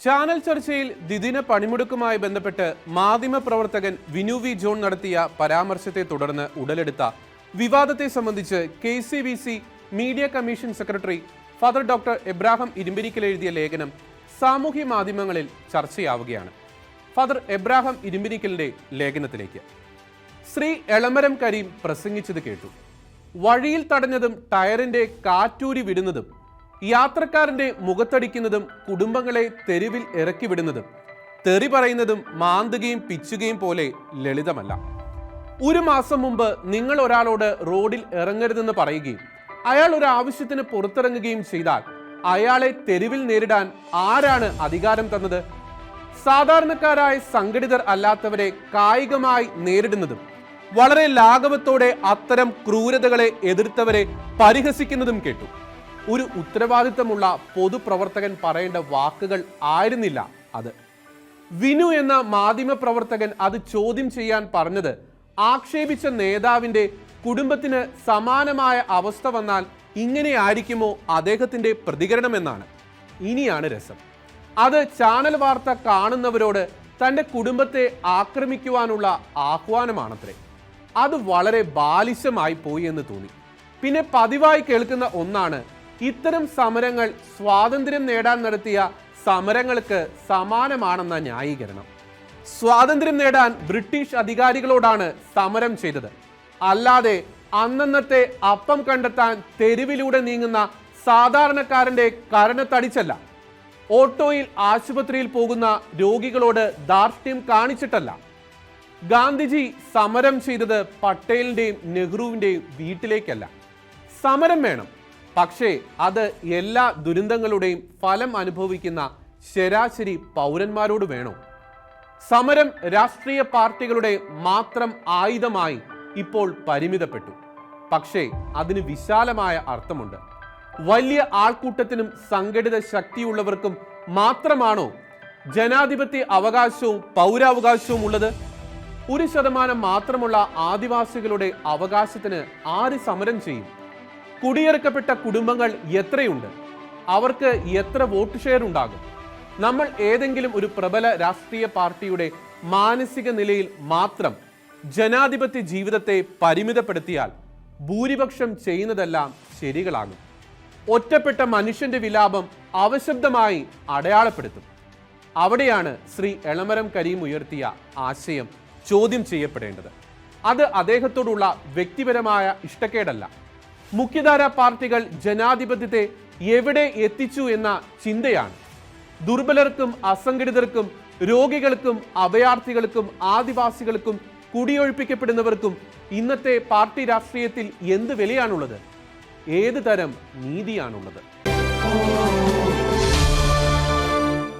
Channel ചർച്ചയിൽ ദ്വിദിന പണിമുടക്കുമായി ബന്ധപ്പെട്ട് മാധ്യമപ്രവർത്തകൻ വിനു വി ജോൺ നടത്തിയ പരാമർശത്തെ തുടർന്ന് ഉടലെടുത്ത വിവാദത്തെ സംബന്ധിച്ച് K C B C media commission secretary father doctor Abraham Irumbirikkal എഴുതിയ ലേഖനം സാമൂഹ്യ മാധ്യമങ്ങളിൽ ചർച്ചയാവുകയാണ്. ഫാദർ എബ്രാഹിം ഇരുമ്പിരിക്കലിന്റെ ലേഖനത്തിലേക്ക്. ശ്രീ എളമരം കരീം പ്രസംഗിച്ചത് കേട്ടു. വഴിയിൽ തടഞ്ഞതും ടയറിന്റെ കാറ്റൂരി വിടുന്നതും യാത്രക്കാരന്റെ മുഖത്തടിക്കുന്നതും കുടുംബങ്ങളെ തെരുവിൽ ഇറക്കി വിടുന്നതും തെറി പറയുന്നതും മാന്തുകയും പിച്ചുകയും പോലെ ലളിതമല്ല. ഒരു മാസം മുമ്പ് നിങ്ങൾ ഒരാളോട് റോഡിൽ ഇറങ്ങരുതെന്ന് പറയുകയും അയാൾ ഒരു ആവശ്യത്തിന് പുറത്തിറങ്ങുകയും ചെയ്താൽ അയാളെ തെരുവിൽ നേരിടാൻ ആരാണ് അധികാരം തന്നത്? സാധാരണക്കാരായ സംഘടിതർ അല്ലാത്തവരെ കായികമായി നേരിടുന്നതും വളരെ ലാഘവത്തോടെ അത്തരം ക്രൂരതകളെ എതിർത്തവരെ പരിഹസിക്കുന്നതും കേട്ടു. ഒരു ഉത്തരവാദിത്തമുള്ള പൊതുപ്രവർത്തകൻ പറയേണ്ട വാക്കുകൾ ആയിരുന്നില്ല അത്. വിനു എന്ന മാധ്യമ പ്രവർത്തകൻ അത് ചോദ്യം ചെയ്യാൻ പറഞ്ഞത് ആക്ഷേപിച്ച നേതാവിന്റെ കുടുംബത്തിന് സമാനമായ അവസ്ഥ വന്നാൽ ഇങ്ങനെ ആയിരിക്കുമോ പ്രതികരണം എന്നാണ്. ഇനിയാണ് രസം. അത് ചാനൽ വാർത്ത കാണുന്നവരോട് തന്റെ കുടുംബത്തെ ആക്രമിക്കുവാനുള്ള ആഹ്വാനമാണത്രേ. അത് വളരെ ബാലിശമായി പോയി എന്ന് തോന്നി. പിന്നെ പതിവായി കേൾക്കുന്ന ഒന്നാണ് ഇത്തരം സമരങ്ങൾ സ്വാതന്ത്ര്യം നേടാൻ നടത്തിയ സമരങ്ങൾക്ക് സമാനമാണെന്ന ന്യായീകരണം. സ്വാതന്ത്ര്യം നേടാൻ ബ്രിട്ടീഷ് അധികാരികളോടാണ് സമരം ചെയ്തത്. അല്ലാതെ അന്നന്നത്തെ അപ്പം കണ്ടെത്താൻ തെരുവിലൂടെ നീങ്ങുന്ന സാധാരണക്കാരന്റെ കരണത്തടിച്ചല്ല ഓട്ടോയിൽ ആശുപത്രിയിൽ പോകുന്ന രോഗികളോട് ദാർഷ്ട്യം കാണിച്ചിട്ടല്ല. ഗാന്ധിജി സമരം ചെയ്തത് പട്ടേലിന്റെയും നെഹ്റുവിന്റെയും വീട്ടിലേക്കല്ല. സമരം വേണം. പക്ഷേ അത് എല്ലാ ദുരന്തങ്ങളുടെയും ഫലം അനുഭവിക്കുന്ന ശരാശരി പൗരന്മാരോട് വേണോ? സമരം രാഷ്ട്രീയ പാർട്ടികളുടെ മാത്രം ആയുധമായി ഇപ്പോൾ പരിമിതപ്പെട്ടു. പക്ഷേ അതിന് വിശാലമായ അർത്ഥമുണ്ട്. വലിയ ആൾക്കൂട്ടത്തിനും സംഘടിത ശക്തിയുള്ളവർക്കും മാത്രമാണോ ജനാധിപത്യ അവകാശവും പൗരാവകാശവും ഉള്ളത്? ഒരു ശതമാനം മാത്രമുള്ള ആദിവാസികളുടെ അവകാശത്തിന് ആര് സമരം ചെയ്യും? കുടിയിറക്കപ്പെട്ട കുടുംബങ്ങൾ എത്രയുണ്ട്? അവർക്ക് എത്ര വോട്ട് ഷെയർ ഉണ്ടാകും? നമ്മൾ ഏതെങ്കിലും ഒരു പ്രബല രാഷ്ട്രീയ പാർട്ടിയുടെ മാനസിക നിലയിൽ മാത്രം ജനാധിപത്യ ജീവിതത്തെ പരിമിതപ്പെടുത്തിയാൽ ഭൂരിപക്ഷം ചെയ്യുന്നതെല്ലാം ശരികളാകും. ഒറ്റപ്പെട്ട മനുഷ്യന്റെ വിലാപം അവശബ്ദമായി അടയാളപ്പെടുത്തും. അവിടെയാണ് ശ്രീ എളമരം കരീം ഉയർത്തിയ ആശയം ചോദ്യം ചെയ്യപ്പെടേണ്ടത്. അത് അദ്ദേഹത്തോടുള്ള വ്യക്തിപരമായ ഇഷ്ടക്കേടല്ല. മുഖ്യധാര പാർട്ടികൾ ജനാധിപത്യത്തെ എവിടെ എത്തിച്ചു എന്ന ചിന്തയാണ്. ദുർബലർക്കും അസംഘടിതർക്കും രോഗികൾക്കും അഭയാർത്ഥികൾക്കും ആദിവാസികൾക്കും കുടിയൊഴിപ്പിക്കപ്പെടുന്നവർക്കും ഇന്നത്തെ പാർട്ടി രാഷ്ട്രീയത്തിൽ എന്ത് വിലയാണുള്ളത്? ഏത് തരം നീതിയാണുള്ളത്?